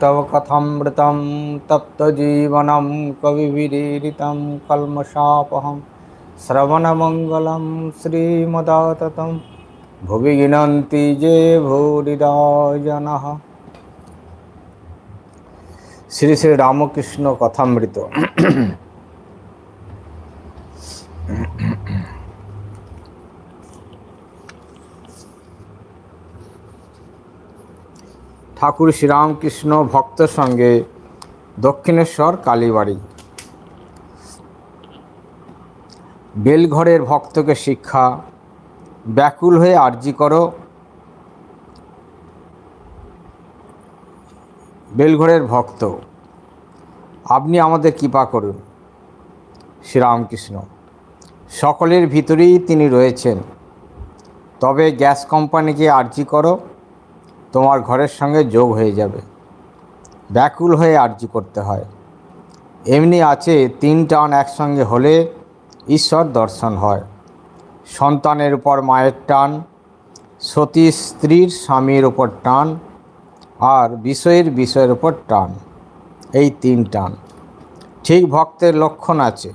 তব কথমৃতম তপ্তজীবনম কবিভিরীরিতম কলমশাপহম শ্রবণমঙ্গলম শ্রীমদাততম ভুবি গিনন্তি যে ভূরিদজন শ্রী শ্রী রামকৃষ্ণ কথামৃত ঠাকুর শ্রীরামকৃষ্ণ ভক্ত সঙ্গে দক্ষিণেশ্বর কালীবাড়ি। বেলঘরের ভক্তকে শিক্ষা, ব্যাকুল হয়ে আর্জি করো। বেলঘরের ভক্ত, আপনি আমাদের কৃপা করুন, শ্রীরামকৃষ্ণ। সকলের ভিতরেই তিনি রয়েছেন। তবে গ্যাস কোম্পানিকে আর্জি করো। তোমার ঘরের সঙ্গে যোগ হয়ে যাবে। ব্যাকুল হয়ে আর্জি করতে হয়। এমনি আছে তিন টান একসঙ্গে হলে ঈশ্বর দর্শন হয়। সন্তানের উপর মায়ের টান সতী স্ত্রীর স্বামীর উপর টান, আর বিষয়ের বিষয়ের উপর টান। এই তিন টান। ঠিক ভক্তের লক্ষণ আছে।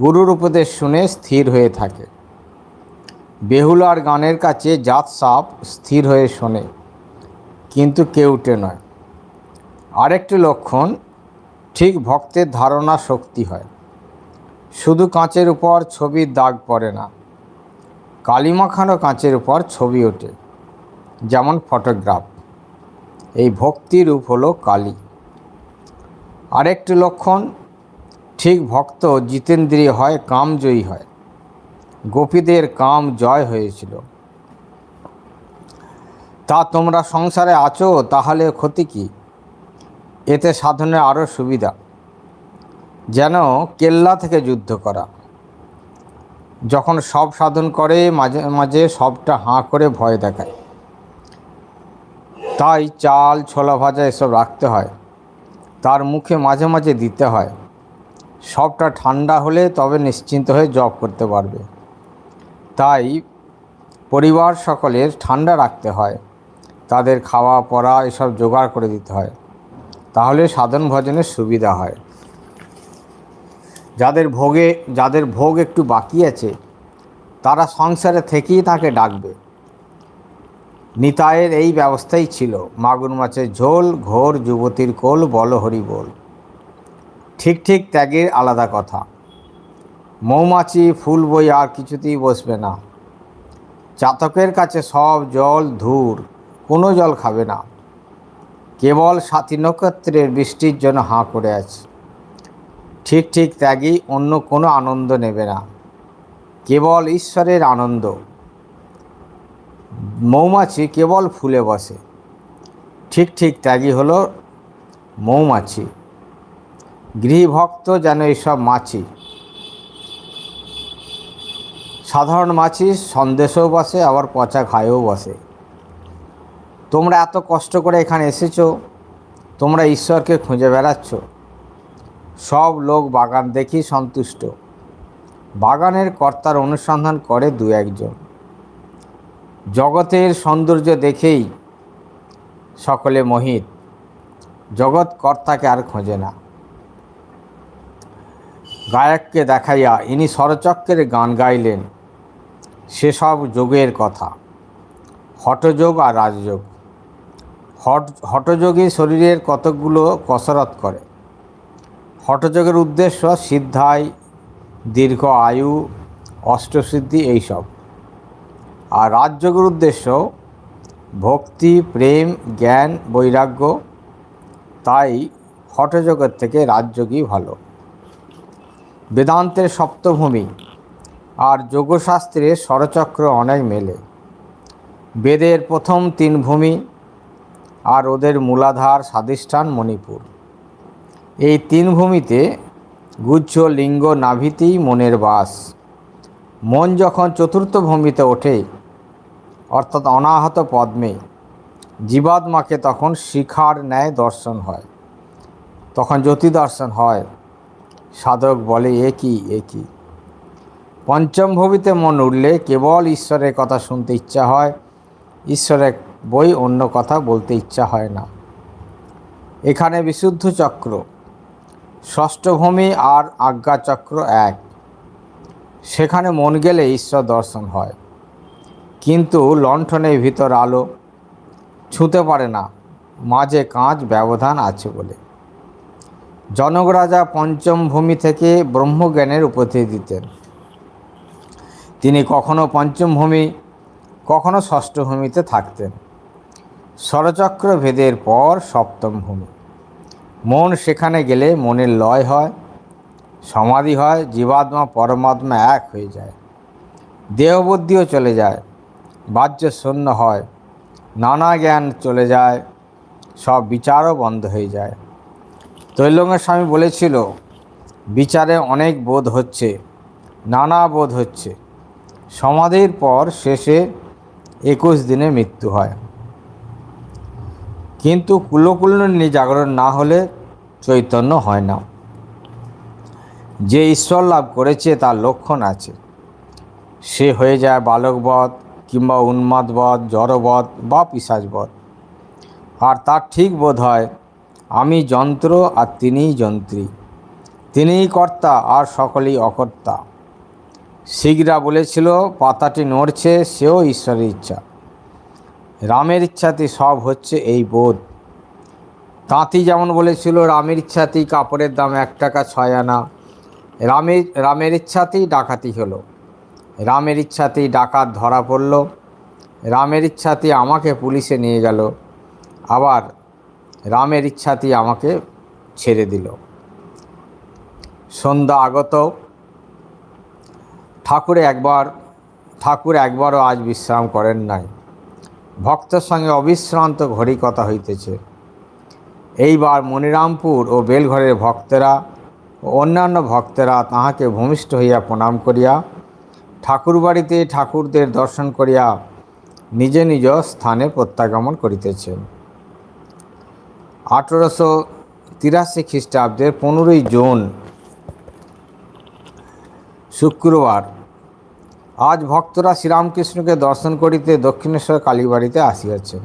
গুরুর উপদেশ শুনে স্থির হয়ে থাকে। বেহুলার গানের কাছে জাত সাপ স্থির হয়ে শোনে। কিন্তু কেউটে নয়। আরেকটি লক্ষণ, ঠিক ভক্তের ধারণা শক্তি হয়। শুধু কাঁচের উপর ছবির দাগ পড়ে না, কালিমাখানো কাঁচের উপর ছবি ওঠে, যেমন ফটোগ্রাফ। এই ভক্তি রূপ হলো কালী। আরেকটি লক্ষণ, ঠিক ভক্ত জিতেন্দ্রিয় হয়, কামজয়ী হয়। গোপীদের কাম জয় হয়েছিল। তা তোমরা সংসারে আছো, তাহলে ক্ষতি কি? এতে সাধনের আরও সুবিধা। যেন কেল্লা থেকে যুদ্ধ করা। যখন সব সাধন করে, মাঝে মাঝে সবটা হাঁ করে ভয় দেখায়। তাই চাল, ছোলা ভাজা এসব রাখতে হয়। তার মুখে মাঝে মাঝে দিতে হয়। সবটা ঠান্ডা হলে তবে নিশ্চিন্ত হয়ে জব করতে পারবে। তাই পরিবার সকলের ঠান্ডা রাখতে হয়। তাদের খাওয়া, পড়া এসব জোগাড় করে দিতে হয়। তাহলে সাধন ভজনের সুবিধা হয়। যাদের ভোগে, যাদের ভোগ একটু বাকি আছে, তারা সংসারে থেকেই তাকে ডাকবে। নিতায়ের এই ব্যবস্থাই ছিল। মাগুর মাছের ঝোল, ঘোর, যুবতীর কোল বল হরি বল। ঠিক ঠিক ত্যাগের আলাদা কথা। মৌমাছি, ফুল বই আর কিছুতেই বসবে না। চাতকের কাছে সব জল ধূর। কোনো জল খাবে না। কেবল সাথী নক্ষত্রের বৃষ্টির জন্য হাঁ করে আছে। ঠিক ঠিক ত্যাগী অন্য কোনো আনন্দ নেবে না। কেবল ঈশ্বরের আনন্দ। মৌমাছি কেবল ফুলে বসে। ঠিক ঠিক ত্যাগী হলো মৌমাছি। গৃহভক্ত যেন এইসব মাছি। সাধারণ মাছি সন্দেশেও বসে, আবার পচা খায়েও বসে। তোমরা এত কষ্ট করে এখানে এসেছ, তোমরা ঈশ্বরকে খুঁজে বেড়াচ্ছ। সব লোক বাগান দেখি সন্তুষ্ট। বাগানের কর্তার অনুসন্ধান করে দু একজন। জগতের সৌন্দর্য দেখেই সকলে মোহিত। জগৎ কর্তাকে আর খোঁজে না। গায়ককে দেখাইয়া ইনি স্বরচক্রের গান গাইলেন। সেসব যোগের কথা। হঠযোগ আর রাজযোগ। হট হঠযোগী শরীরের কতকগুলো কসরত করে? হঠযোগের উদ্দেশ্য সিদ্ধায়, দীর্ঘ আয়ু, অষ্টসিদ্ধি এইসব। আর রাজযোগের উদ্দেশ্য ভক্তি, প্রেম, জ্ঞান, বৈরাগ্য, তাই হঠযোগের থেকে রাজযোগই ভালো। বেদান্তের সপ্তভূমি আর যোগশাস্ত্রে স্বরচক্র অনেক মেলে। বেদের প্রথম তিন ভূমি আর ওদের মূলাধার স্বাধিষ্ঠান মণিপুর। এই তিন ভূমিতে গুচ্ছ লিঙ্গ নাভিতেই মনের বাস। মন যখন চতুর্থ ভূমিতে ওঠে, অর্থাৎ অনাহত পদ্মে, জীবাত্মাকে তখন শিখার ন্যায় দর্শন হয়। তখন জ্যোতি দর্শন হয়। সাধক বলে, এ কি এ কি? পঞ্চম ভবিতে মন উঠলে কেবল ঈশ্বরের কথা শুনতে ইচ্ছা হয়। ঈশ্বরের বই অন্য কথা বলতে ইচ্ছা হয় না। এখানে বিশুদ্ধ চক্র। ষষ্ঠভূমি আর আজ্ঞাচক্র এক। সেখানে মন গেলে ঈশ্বর দর্শন হয়। কিন্তু লণ্ঠনের ভিতর আলো ছুঁতে পারে না। মাঝে কাঁচ ব্যবধান আছে বলে। জনক রাজা পঞ্চম ভূমি থেকে ব্রহ্মজ্ঞানের উপস্থিত দিতেন তিনি কখনো পঞ্চম ভূমি, কখনো ষষ্ঠ ভূমিতে থাকতেন। ষড়চক্র ভেদের পর সপ্তম ভূমি মন সেখানে গেলে মনের লয় হয়, সমাধি হয়, জীবাত্মা, পরমাত্মা এক হয়ে যায়। দেহবুদ্ধিও চলে যায়, বাহ্য শূন্য হয়, নানা জ্ঞান চলে যায়, সব বিচারও বন্ধ হয়ে যায়। তৈলঙ্গের স্বামী বলেছিল, বিচারে অনেক বোধ হচ্ছে, নানা বোধ হচ্ছে। সমাধির পর শেষে একুশ দিনে মৃত্যু হয়। কিন্তু কুলকুলনি জাগরণ না হলে চৈতন্য হয় না। যে ঈশ্বর লাভ করেছে তার লক্ষণ আছে। সে হয়ে যায় বালকবধ কিংবা উন্মাদবধ, জড়বধ বা পিসাজবধ আর তার ঠিক বোধ হয়, আমি যন্ত্র আর তিনিই যন্ত্রী। তিনিই কর্তা আর সকলেই অকর্তা। শিখরা বলেছিল, পাতাটি নড়ছে, সেও ঈশ্বরের ইচ্ছা। রামের ইচ্ছাতে সব হচ্ছে এই বোধ। তাঁতি যেমন বলেছিল, রামের ইচ্ছাতেই কাপড়ের দাম এক টাকা ছয় আনা। রামের রামের ইচ্ছাতেই ডাকাতি হলো। রামের ইচ্ছাতেই ডাকাত ধরা পড়ল। রামের ইচ্ছাতেই আমাকে পুলিশে নিয়ে গেল। আবার রামের ইচ্ছাতেই আমাকে ছেড়ে দিল। সন্ধ্যা আগত। ঠাকুরে একবার, ঠাকুর একবারও আজ বিশ্রাম করেন নাই। ভক্তের সঙ্গে অবিশ্রান্ত ঘড়ি কথা হইতেছে। এইবার মনিরামপুর ও বেলঘরের ভক্তেরা ও অন্যান্য ভক্তেরা তাহাকে ভূমিষ্ঠ হইয়া প্রণাম করিয়া, ঠাকুরবাড়িতে ঠাকুরদের দর্শন করিয়া নিজ নিজ স্থানে প্রত্যাগমন করিতেছেন। আঠেরোশো তিরাশি খ্রিস্টাব্দের পনেরোই জুন, শুক্রবার আজ ভক্তরা শ্রীরামকৃষ্ণকে দর্শন করিতে দক্ষিণেশ্বর কালীবাড়িতে আসিয়াছেন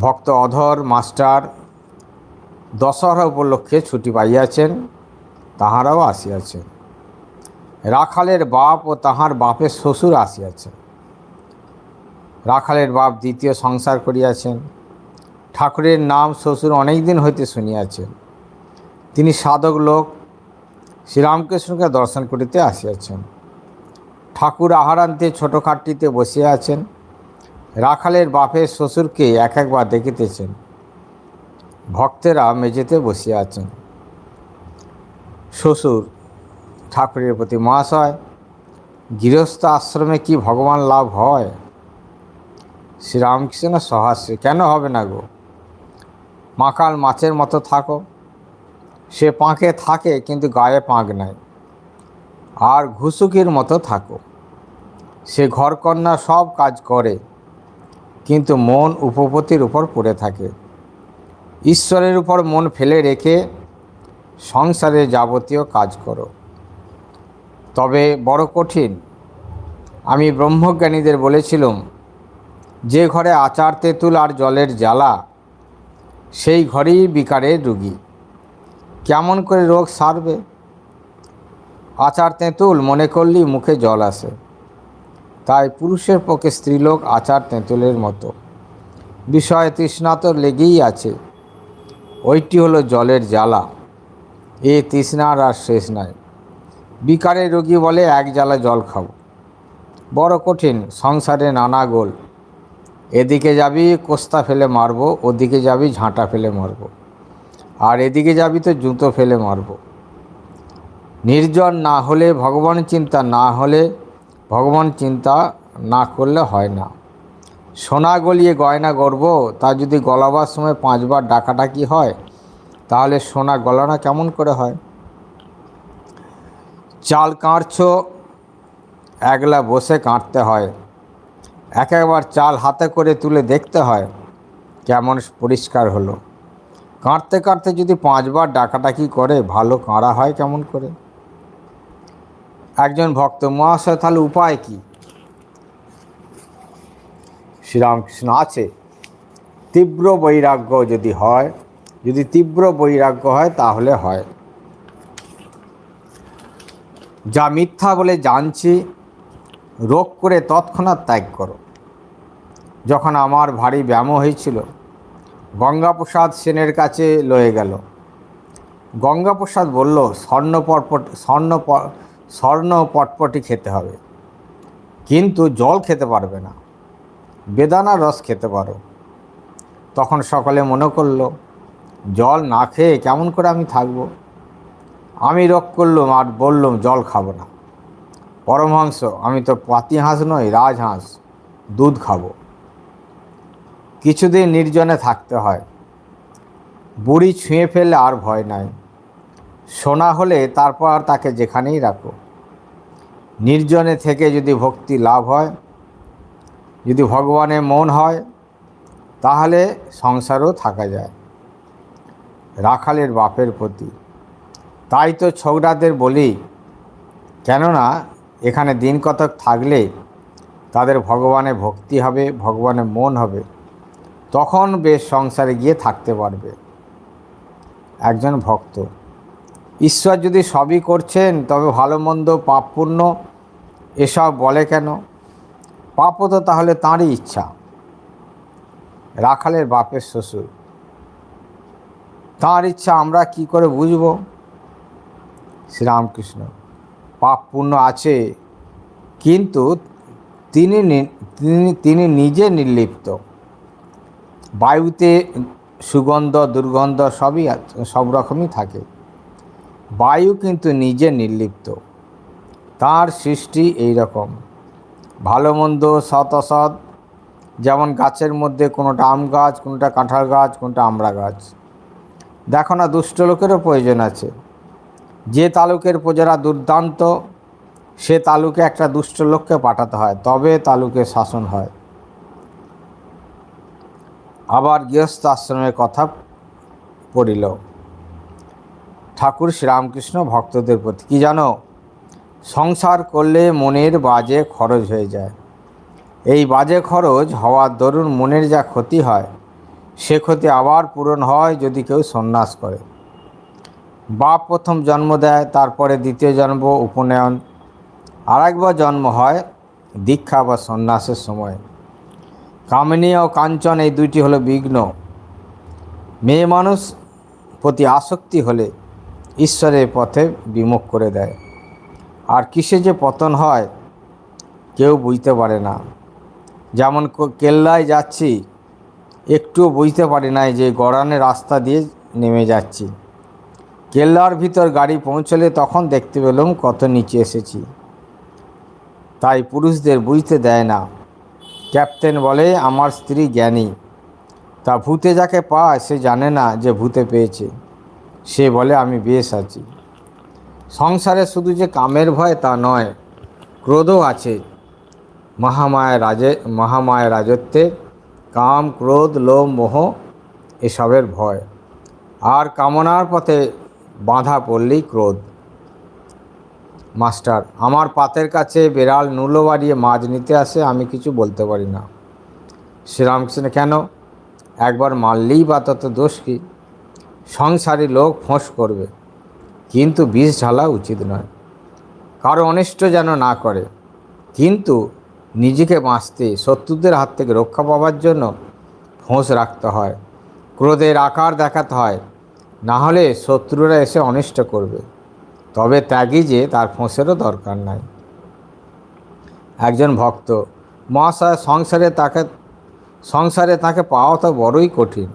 ভক্ত অধর, মাস্টার দশহরা উপলক্ষে ছুটি পাইয়াছেন, তাহারাও আসিয়াছেন। রাখালের বাপ ও তাহার বাপের শ্বশুর আসিয়াছেন। রাখালের বাপ দ্বিতীয় সংসার করিয়াছেন। ঠাকুরের নাম শ্বশুর অনেক দিন হইতে শুনিয়াছেন তিনি সাধক লোক। শ্রীরামকৃষ্ণকে দর্শন করিতে আসিয়াছেন। ঠাকুর আহারান্তে ছোটোখাটটিতে বসিয়া আছেন। রাখালের বাপের শ্বশুরকে এক একবার দেখিতেছেন। ভক্তেরা মেঝেতে বসিয়া আছেন। শ্বশুর ঠাকুরের প্রতি মহাশয়, গৃহস্থ আশ্রমে কি ভগবান লাভ হয়? শ্রীরামকৃষ্ণ সহাস্যে কেন হবে না গো? মাকাল মাছের মতো থাকো। সে পাঁকে থাকে কিন্তু গায়ে পাঁক নাই। আর ঘুষুকির মতো থাকো। সে ঘরকন্যা সব কাজ করে, কিন্তু মন উপপতির উপর পড়ে থাকে। ঈশ্বরের উপর মন ফেলে রেখে সংসারে যাবতীয় কাজ করো। তবে বড় কঠিন। আমি ব্রহ্মজ্ঞানীদের বলেছিলাম, যে ঘরে আচার, তেঁতুল আর জলের জ্বালা, সেই ঘরেই বিকারের রুগী। কেমন করে রোগ সারবে? আচার তেঁতুল মনে করলেই মুখে জল আসে। তাই পুরুষের পক্ষে স্ত্রীলোক আচার তেঁতুলের মতো। বিষয় তৃষ্ণা তো লেগেই আছে। ওইটি হলো জলের জ্বালা। এ তৃষ্ণার আর শেষ নাই। বিকারের রোগী বলে, এক জ্বালা জল খাব বড় কঠিন, সংসারে নানা গোল। এদিকে যাবি, কোস্তা ফেলে মারবো, ওদিকে যাবি, ঝাঁটা ফেলে মারবো। আর এদিকে যাবি তো জুতো ফেলে মারবো। নির্জন না হলে ভগবান চিন্তা না হলে ভগবান চিন্তা না করলে হয় না। সোনা গলিয়ে গয়না গড়ব, তা যদি গলাবার সময় পাঁচবার ডাকাডাকি হয়, তাহলে সোনা গলানো কেমন করে হয়? চাল কাঁড়ছ, একলা বসে কাঁটতে হয়। এক একবার চাল হাতে করে তুলে দেখতে হয়, কেমন পরিষ্কার হলো। কাঁদতে কাঁদতে যদি পাঁচবার ডাকাডাকি করে, ভালো কাঁড়া হয় কেমন করে? একজন ভক্ত, মহাশয়, তাহলে উপায় কি? শ্রীরামকৃষ্ণ আছে। তীব্র বৈরাগ্য যদি হয়, যদি তীব্র বৈরাগ্য হয়, তাহলে হয়। যা মিথ্যা বলে জানছি, রোগ করে তৎক্ষণাৎ ত্যাগ করো। যখন আমার ভারী ব্যায়াম হয়েছিল, গঙ্গাপ্রসাদ সেনের কাছে লয়ে গেল। গঙ্গাপ্রসাদ বলল, স্বর্ণ পটপট স্বর্ণ স্বর্ণ পটপটি খেতে হবে। কিন্তু জল খেতে পারবে না। বেদানা রস খেতে পারো। তখন সকলে মনে করল, জল না খেয়ে কেমন করে আমি থাকব? আমি রোগ করলুম আর বললুম, জল খাব না। পরমহংস, আমি তো পাতি হাঁস নই রাজহাঁস দুধ খাব। কিছুদিন নির্জনে থাকতে হয়। বুড়ি ছুঁয়ে ফেললে আর ভয় নাই। সোনা হলে তারপর তাকে যেখানেই রাখো। নির্জনে থেকে যদি ভক্তি লাভ হয়, যদি ভগবানের মন হয়, তাহলে সংসারও থাকা যায়। রাখালের বাপের প্রতি। তাই তো ছোকরাদের বলি, কেননা এখানে দিন কতক থাকলে তাদের ভগবানে ভক্তি হবে ভগবানের মন হবে, তখন বেশ সংসারে গিয়ে থাকতে পারবে। একজন ভক্ত। ঈশ্বর যদি সবই করছেন, তবে ভালো মন্দ পাপ পুণ্য এসব বলে কেন? পাপও তো তাহলে তাঁরই ইচ্ছা। রাখালের বাপের শ্বশুর। তাঁর ইচ্ছা আমরা কি করে বুঝব? শ্রীরামকৃষ্ণ পাপ পুণ্য আছে, কিন্তু তিনি তিনি তিনি নিজে নির্লিপ্ত। বায়ুতে সুগন্ধ, দুর্গন্ধ সবই সব রকমই থাকে। বায়ু কিন্তু নিজে নির্লিপ্ত। তার সৃষ্টি এই রকম। ভালো মন্দ সৎ অসৎ, যেমন গাছের মধ্যে কোনোটা আম গাছ, কোনোটা কাঁঠাল গাছ, কোনোটা আমড়া গাছ। দেখো না, দুষ্ট লোকেরও প্রয়োজন আছে। যে তালুকের প্রজারা দুর্দান্ত, সে তালুকে একটা দুষ্ট লোককে পাঠাতে হয়, তবে তালুকে শাসন হয়। আবার গৃহস্থ আশ্রমের কথা পড়িল। ঠাকুর শ্রীরামকৃষ্ণ ভক্তদের প্রতি। কি জানো? সংসার করলে মনের বাজে খরচ হয়ে যায়। এই বাজে খরচ হওয়ার দরুন মনের যা ক্ষতি হয়, সে ক্ষতি আবার পূরণ হয় যদি কেউ সন্ন্যাস করে। বাপ প্রথম জন্ম দেয়, তারপরে দ্বিতীয় জন্ম, উপনয়ন। আরেকবার জন্ম হয়, দীক্ষা বা সন্ন্যাসের সময়। কামিনী ও কাঞ্চন এই দুইটি হলো বিঘ্ন। মেয়ে মানুষ প্রতি আসক্তি হলে ঈশ্বরের পথে বিমুখ করে দেয়। আর কিসে যে পতন হয়, কেউ বুঝতে পারে না। যেমন কেল্লায় যাচ্ছি, একটুও বুঝতে পারি নাই যে গড়ানের রাস্তা দিয়ে নেমে যাচ্ছি। কেল্লার ভিতর গাড়ি পৌঁছলে তখন দেখতে পেলাম কত নিচে এসেছি। তাই পুরুষদের বুঝতে দেয় না। ক্যাপ্টেন বলে, আমার স্ত্রী জ্ঞানী। তা ভূতে যাকে পায়, সে জানে না যে ভূতে পেয়েছে। সে বলে, আমি বেশ আছি। সংসারে শুধু যে কামের ভয় তা নয়, ক্রোধও আছে। মহামায়া রাজে, মহামায়া রাজত্বে কাম, ক্রোধ, লোভ, মোহ এসবের ভয়। আর কামনার পথে বাঁধা পড়লেই ক্রোধ। মাস্টার, আমার পাতের কাছে বেড়াল নুলো বাড়িয়ে মাছ নিতে আসে, আমি কিছু বলতে পারি না। শ্রীরামকৃষ্ণ, কেন? একবার মারলেই বা তত দোষ কি? সংসারী লোক ফোঁস করবে। কিন্তু বিষ ঢালা উচিত নয়। কারও অনিষ্ট যেন না করে। কিন্তু নিজেকে বাঁচতে, শত্রুদের হাত থেকে রক্ষা পাওয়ার জন্য ফোঁস রাখতে হয়। ক্রোধের আকার দেখাতে হয়। না হলে শত্রুরা এসে অনিষ্ট করবে। তবে ত্যাগী যে, তার ফোঁসেরও দরকার নাই। একজন ভক্ত, মহাশয় সংসারে তাকে সংসারে তাকে পাওয়া তো বড়ই কঠিন।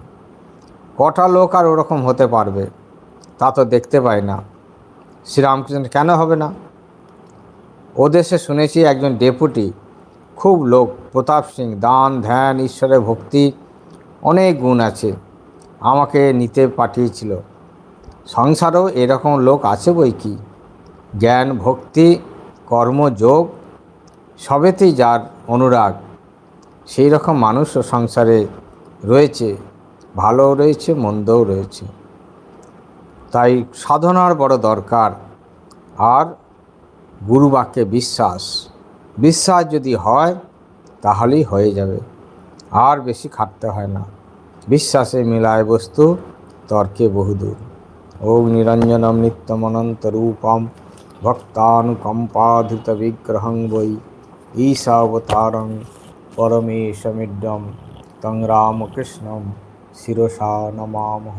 কটা লোক আর ওরকম হতে পারবে? তা তো দেখতে পাই না। শ্রীরামকৃষ্ণ কেন হবে না? ও দেশে শুনেছি একজন ডেপুটি, খুব লোক, প্রতাপ সিং, দান, ধ্যান, ঈশ্বরের ভক্তি, অনেক গুণ আছে, আমাকে নিতে পাঠিয়েছিল। সংসারেও এরকম লোক আছে বই কি? জ্ঞান, ভক্তি কর্মযোগ সবেতেই যার অনুরাগ সেই রকম মানুষও সংসারে রয়েছে। ভালোও রয়েছে, মন্দও রয়েছে। তাই সাধনার বড় দরকার। আর গুরুবাক্যে বিশ্বাস। বিশ্বাস যদি হয়, তাহলেই হয়ে যাবে। আর বেশি খাটতে হয় না। বিশ্বাসে মিলায় বস্তু, তর্কে বহুদূর। ওম নিরঞ্জনম নিত্যমনন্ত রূপম ভক্তানুকম্পাধৃত বিগ্রহং বই ঈশাবতারং পরমেশমিডম তং রামকৃষ্ণম শিরসা নমামহ।